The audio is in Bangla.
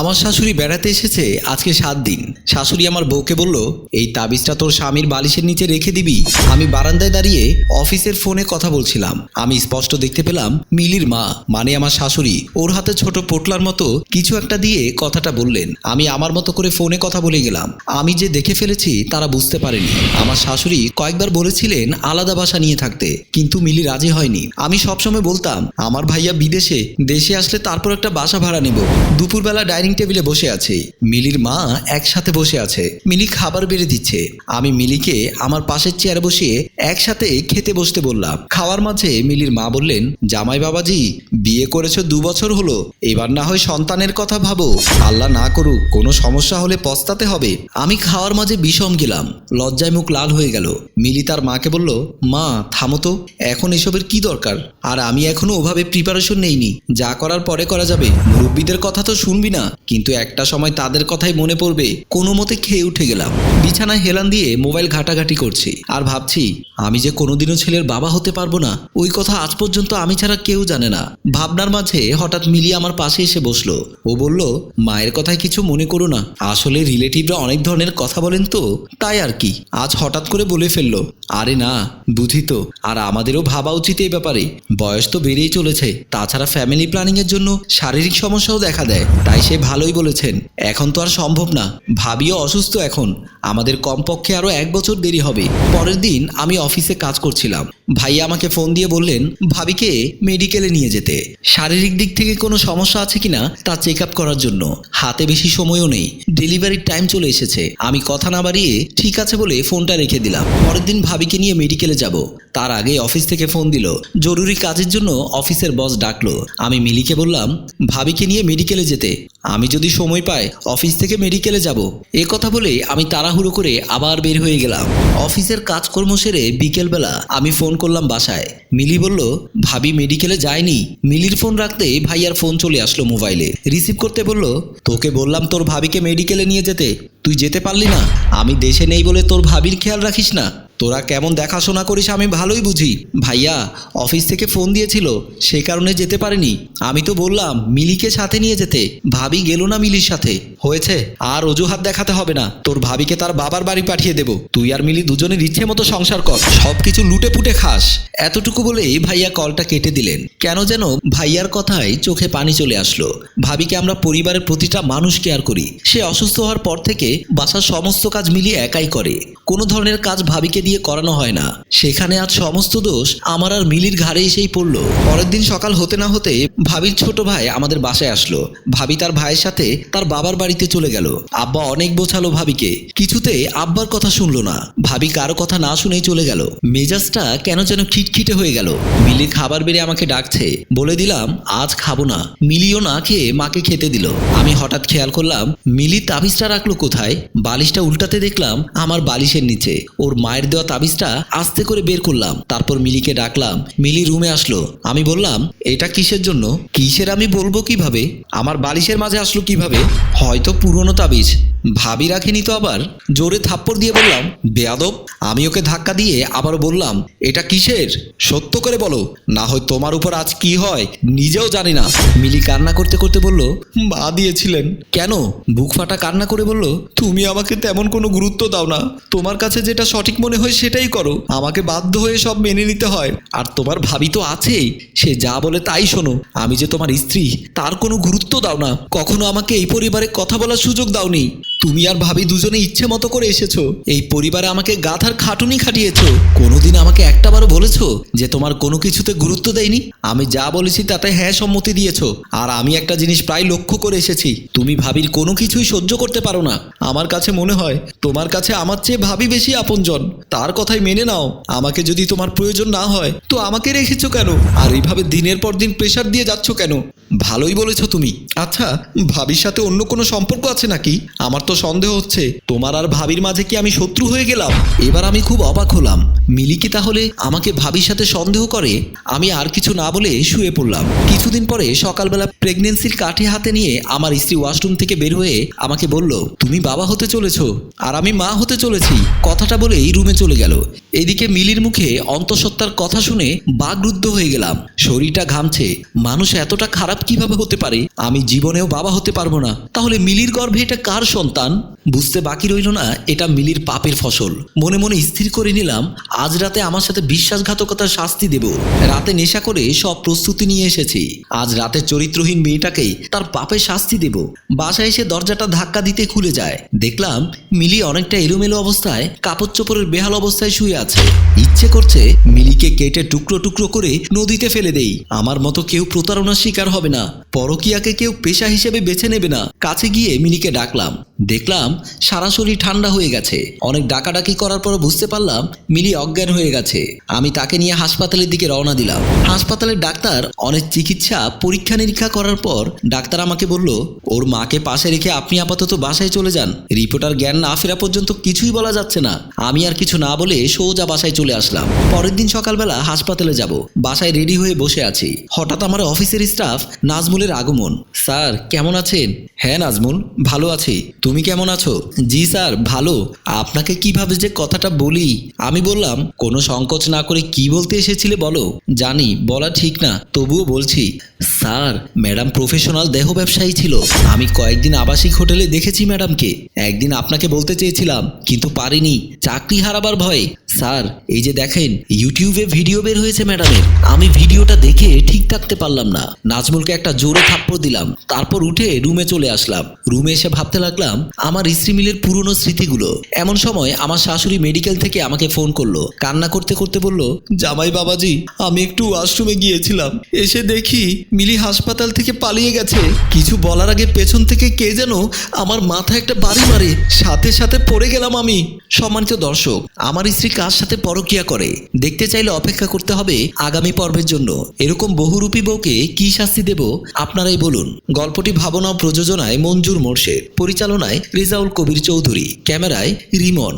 আমার শাশুড়ি বেড়াতে এসেছে আজকে সাত দিন। শাশুড়ি আমার বউকে বলল, এই তাবিজটা তোর স্বামীর বালিশের নিচে রেখে দিবি। আমি বারান্দায় দাঁড়িয়ে অফিসের ফোনে কথা বলছিলাম। আমি স্পষ্ট দেখতে পেলাম, মিলির মা মানে আমার শাশুড়ি, ওর হাতে ছোট পোটলার মতো কিছু একটা দিয়ে কথাটা বললেন। আমি আমার মতো করে ফোনে কথা বলে গেলাম। আমি যে দেখে ফেলেছি, তারা বুঝতে পারেনি। আমার শাশুড়ি কয়েকবার বলেছিলেন আলাদা বাসা নিয়ে থাকতে, কিন্তু মিলি রাজি হয়নি। আমি সবসময় বলতাম, আমার ভাইয়া বিদেশে, দেশে আসলে তারপর একটা বাসা ভাড়া নেব। দুপুরবেলা ডাইনিং টেবিলে বসে আছে। মিলির মা একসাথে বসে আছে। মিলি খাবার বেড়ে দিচ্ছে। আমি মিলিকে আমার পাশের চেয়ারে বসিয়ে একসাথে খেতে বসতে বললাম। খাওয়ার মাঝে মিলির মা বললেন, জামাই বাবাজি, বিয়ে করেছ দু বছর হলো। এবার না হয় সন্তানের কথা ভাবো। আল্লাহ না করুক, কোনো সমস্যা হলে পস্তাতে হবে। আমি খাওয়ার মাঝে বিষম গেলাম। লজ্জায় মুখ লাল হয়ে গেল। মিলি তার মাকে বলল, মা, থামো তো। এখন এসবের কি দরকার? আর আমি এখনও ওভাবে প্রিপারেশন নেইনি। যা করার পরে করা যাবে। মুরব্বীদের কথা তো শুনবি না। কিন্তু একটা সময় তাদের কথাই মনে পড়বে। কোনো মতে খেয়ে উঠে গেলাম। বিছানায় হেলান দিয়ে মোবাইল ঘাটাঘাটি করছি। আর ভাবছি আমি যে কোনোদিনও ছেলের বাবা হতে পারব না, ওই কথা আজ পর্যন্ত আমি ছাড়া কেউ জানে না। ভাবনার মাঝে হঠাৎ মিলি আমার পাশে এসে বসল। ও বলল, মায়ের কথায় কিছু মনে করো না। আসলে রিলেটিভরা অনেক ধরনের কথা বলেন তো। তাই আর কি। আজ হঠাৎ করে বলে ফেলল, আরে না বুঝি তো আর আমাদেরও ভাবা উচিত এই ব্যাপারে। বয়স তো বেড়েই চলেছে। তাছাড়া ফ্যামিলি প্ল্যানিং এর জন্য শারীরিক সমস্যাও দেখা দেয়। তাই সে ভালোই বলেছেন। এখন তো আর সম্ভব না। ভাবিও অসুস্থ এখন। আমাদের কমপক্ষে আরও এক বছর দেরি হবে। পরের দিন আমি অফিসে কাজ করছিলাম। ভাই আমাকে ফোন দিয়ে বললেন, ভাবিকে মেডিকেলে নিয়ে যেতে। শারীরিক দিক থেকে কোনো সমস্যা আছে কিনা তা চেক আপ করার জন্য। হাতে বেশি সময়ও নেই। ডেলিভারির টাইম চলে এসেছে। আমি কথা না বাড়িয়ে ঠিক আছে বলে ফোনটা রেখে দিলাম। পরের দিন ভাবিকে নিয়ে মেডিকেলে যাব। তার আগে অফিস থেকে ফোন দিল। জরুরি কাজের জন্য অফিসের বস ডাকলো। আমি মিলিকে বললাম, ভাবিকে নিয়ে মেডিকেলে যেতে। আমি যদি সময় পাই অফিস থেকে মেডিকেলে যাব। এ কথা বলে আমি তাড়াহুড়ো করে আবার বের হয়ে গেলাম। অফিসের কাজকর্ম সেরে বিকেলবেলা আমি ফোন করলাম বাসায়। মিলি বলল, ভাবি মেডিকেলে যায়নি। মিলির ফোন রাখতে ভাইয়ার ফোন চলে আসলো মোবাইলে। রিসিভ করতে বলল, তোকে বললাম তোর ভাবিকে মেডিকেলে নিয়ে যেতে। তুই যেতে পারলি না। আমি দেশে নেই বলে তোর ভাবির খেয়াল রাখিস না। তোরা কেমন দেখাশোনা করিস আমি ভালোই বুঝি। ভাইয়া, অফিস থেকে ফোন দিয়েছিল, সে কারণে যেতে পারেনি। আমি তো বললাম, মিলিকে সাথে নিয়ে যেতে। ভাবি গেল না মিলির সাথে। হয়েছে? আর অজুহাত দেখাতে হবে না। তোর ভাবিকে তার বাবার বাড়ি পাঠিয়ে দেব। তুই আর মিলি দুজনের ইচ্ছে মতো সংসার কর। সব কিছু লুটে পুটে খাস। এতটুকু বলেই ভাইয়া কলটা কেটে দিলেন। কেন যেন ভাইয়ার কথায় চোখে পানি চলে আসলো। ভাবিকে আমরা পরিবারের প্রতিটা মানুষ কেয়ার করি। সে অসুস্থ হওয়ার পর থেকে বাসার সমস্ত কাজ মিলিয়ে একাই করে। কোনো ধরনের কাজ ভাবিকে দিয়ে করানো হয় না। সেখানে আজ সমস্ত দোষ আমার আর মিলির ঘাড়ে এসেই পড়ল। পরের দিন সকাল হতে না হতে ভাবির ছোট ভাই আমাদের বাসায় আসলো। ভাবি তার ভাইয়ের সাথে তার বাবার বাড়িতে চলে গেল। আব্বা অনেক বোঝালো ভাবিকে। কিছুতে আব্বার কথা শুনলো না। ভাবি কারও কথা না শুনেই চলে গেল। মেজাজটা কেন যেন খিটখিটে হয়ে গেল। মিলির খাবার বেড়ে আমাকে ডাকছে। বলে দিলাম, আজ খাব না। মিলিও না খেয়ে মাকে খেতে দিল। আমি হঠাৎ খেয়াল করলাম, মিলি তাবিজটা রাখল কোথায়? বালিশটা উল্টাতে দেখলাম আমার বালিশের নিচে। ওর মায়ের দেওয়া তাবিজটা আস্তে করে বের করলাম। তারপর মিলিকে ডাকলাম। মিলি রুমে আসলো। আমি বললাম, এটা কিসের জন্য? কিসের আমি বলব কীভাবে? আমার বালিশের মাঝে আসলো কীভাবে? হয়তো পুরনো তাবিজ। ভাবি রাখিনি তো আবার। জোরে থাপ্পড় দিয়ে বললাম, বেয়াদব, আমি ওকে ধাক্কা দিয়ে আবার বললাম, এটা কিসের? সত্য করে বলো, না হয় তোমার উপর আজ কি হয়, নিজেও জানি না। মিলি কান্না করতে করতে বলল, মা দিয়েছিলেন। কেন? বুক ফাটা কান্না করে বলল, তুমি আমাকে তেমন কোনো গুরুত্ব দাও না। তোমার কাছে যেটা সঠিক মনে হয় সেটাই করো। আমাকে বাধ্য হয়ে সব মেনে নিতে হয়। আর তোমার ভাবি তো আছেই, সে যা বলে তাই শোনো। আমি যে তোমার স্ত্রী, তার কোনো গুরুত্ব দাও না। কখনো আমাকে এই পরিবারে কথা বলার সুযোগ দাওনি। তুমি আর ভাবি দুজনে ইচ্ছে মতো করে এসেছ। এই পরিবারে আমাকে গাধার খাটুনি খাটিয়েছো। কোনোদিন আমাকে একটাবারও বলেছ যে তোমার কোনো কিছুতে গুরুত্ব দেয়নি? আমি যা বলেছি তাতে হ্যাঁ সম্মতি দিয়েছ। আর আমি একটা জিনিস প্রায় লক্ষ্য করে এসেছি। তুমি ভাবির কোনো কিছুই সহ্য করতে পারো না। আমার কাছে মনে হয়, তোমার কাছে আমার চেয়ে ভাবি বেশি আপনজন। তার কথাই মেনে নাও। আমাকে যদি তোমার প্রয়োজন না হয়, তো আমাকে রেখেছো কেন? আর এইভাবে দিনের পর দিন প্রেশার দিয়ে যাচ্ছ কেন? ভালোই বলেছ তুমি। আচ্ছা ভাবির সাথে অন্য কোনো সম্পর্ক আছে নাকি? আমার তো সন্দেহ হচ্ছে। তোমার আর ভাবির মাঝে কি আমি শত্রু হয়ে গেলাম? এবার আমি খুব অবাক হলাম। মিলি কি তাহলে আমাকে ভাবির সাথে সন্দেহ করে? আমি আর কিছু না বলে শুয়ে পড়লাম। কিছুদিন পরে সকালবেলা প্রেগনেন্সির কাঠি হাতে নিয়ে আমার স্ত্রী ওয়াশরুম থেকে বের হয়ে আমাকে বলল, তুমি বাবা হতে চলেছ, আর আমি মা হতে চলেছি। কথাটা বলেই রুমে চলে গেল। এদিকে মিলির মুখে অন্তঃসত্ত্বার কথা শুনে বাগরুদ্ধ হয়ে গেলাম। শরীরটা ঘামছে। মানুষ এতটা খারাপ খারাপ কীভাবে হতে পারে? আমি জীবনেও বাবা হতে পারব না। তাহলে মিলির গর্ভে এটা কার সন্তান? বুঝতে বাকি রইল না, এটা মিলির পাপের ফসল। মনে মনে স্থির করে নিলাম, আজ রাতে আমার সাথে বিশ্বাসঘাতকতার শাস্তি দেব। রাতে নেশা করে সব প্রস্তুতি নিয়ে এসেছি। আজ রাতে চরিত্রহীন মেয়েটাকেই তার পাপের শাস্তি দেব। বাসায় এসে দরজাটা ধাক্কা দিতে খুলে যায়। দেখলাম, মিলি অনেকটা এলোমেলো অবস্থায় কাপড় চোপড়ের বেহাল অবস্থায় শুয়ে আছে। ইচ্ছে করছে মিলিকে কেটে টুকরো টুকরো করে নদীতে ফেলে দেই। আমার মতো কেউ প্রতারণার শিকার হবে না। পরকিয়াকে কেউ পেশা হিসেবে বেছে নেবে না। কাছে গিয়ে মিলিকে ডাকলাম। দেখলাম সারা শরীর ঠান্ডা হয়ে গেছে। অনেক ডাকাডাকি করার পর বুঝতে পারলাম মিলি অজ্ঞান হয়ে গেছে। আমি তাকে নিয়ে হাসপাতালের দিকে রওনা দিলাম। হাসপাতালের ডাক্তার অনেক চিকিৎসা, পরীক্ষা নিরীক্ষা করার পর ডাক্তার আমাকে বলল, ওর মাকে পাশে রেখে আপনি আপাতত বাসায় চলে যান। রিপোর্টার জ্ঞান না ফেরা পর্যন্ত কিছুই বলা যাচ্ছে না। আমি আর কিছু না বলে সোজা বাসায় চলে আসলাম। পরের দিন সকালবেলা হাসপাতালে যাব। বাসায় রেডি হয়ে বসে আছি। হঠাৎ আমার অফিসের স্টাফ নাজমুলের আগমন। স্যার, কেমন আছেন? হ্যাঁ নাজমুল, ভালো আছি। তুমি কেমন আছো? জি স্যার, ভালো। আপনাকে কীভাবে যে কথাটা বলি? আমি বললাম, কোনো সংকোচ না করে কি বলতে এসেছিলে বলো? জানি, বলা ঠিক না, তবুও বলছি। স্যার, ম্যাডাম প্রফেশনাল দেহ ব্যবসায়ী ছিল। আমি কয়েকদিন আবাসিক হোটেলে দেখেছি ম্যাডামকে। একদিন আপনাকে বলতে চেয়েছিলাম, কিন্তু পারিনি। চাকরি হারাবার ভয়ে স্যার, এই যে দেখেন ইউটিউবে ভিডিও বের হয়েছে, ম্যাডামের। আমি ভিডিওটা দেখে ঠিক থাকতে পারলাম না। নাজমুলকে একটা জোরে থাপ্পড় দিলাম। তারপর উঠে রুমে চলে আসলাম। রুমে এসে ভাবতে লাগলাম, আমার স্ত্রী মিলের পুরনো স্মৃতিগুলো। এমন সময় আমার শাশুড়ি মেডিকেল থেকে আমাকে ফোন করল। কান্না করতে করতে বলল, জামাই বাবাজি, আমি একটু ওয়াশরুমে গিয়েছিলাম। এসে দেখি মিলি হাসপাতাল থেকে পালিয়ে গেছে। কিছু বলার আগে পেছন থেকে কে যেন আমার মাথায় একটা বাড়ি মারে। সাথে সাথে পড়ে গেলাম আমি। সম্মানিত দর্শক, আমার স্ত্রী কার সাথে পরকিয়া করে। দেখতে চাইলে অপেক্ষা করতে হবে আগামী পর্বের জন্য। এরকম বহুরূপী বউকে কি শাস্তি দেব, আপনারাই বলুন। গল্পটি ভাবনা প্রযোজনায় মঞ্জুর মোর্শেদ, পরিচালনায় রিজাউল কবির চৌধুরী, ক্যামেরায় রিমন।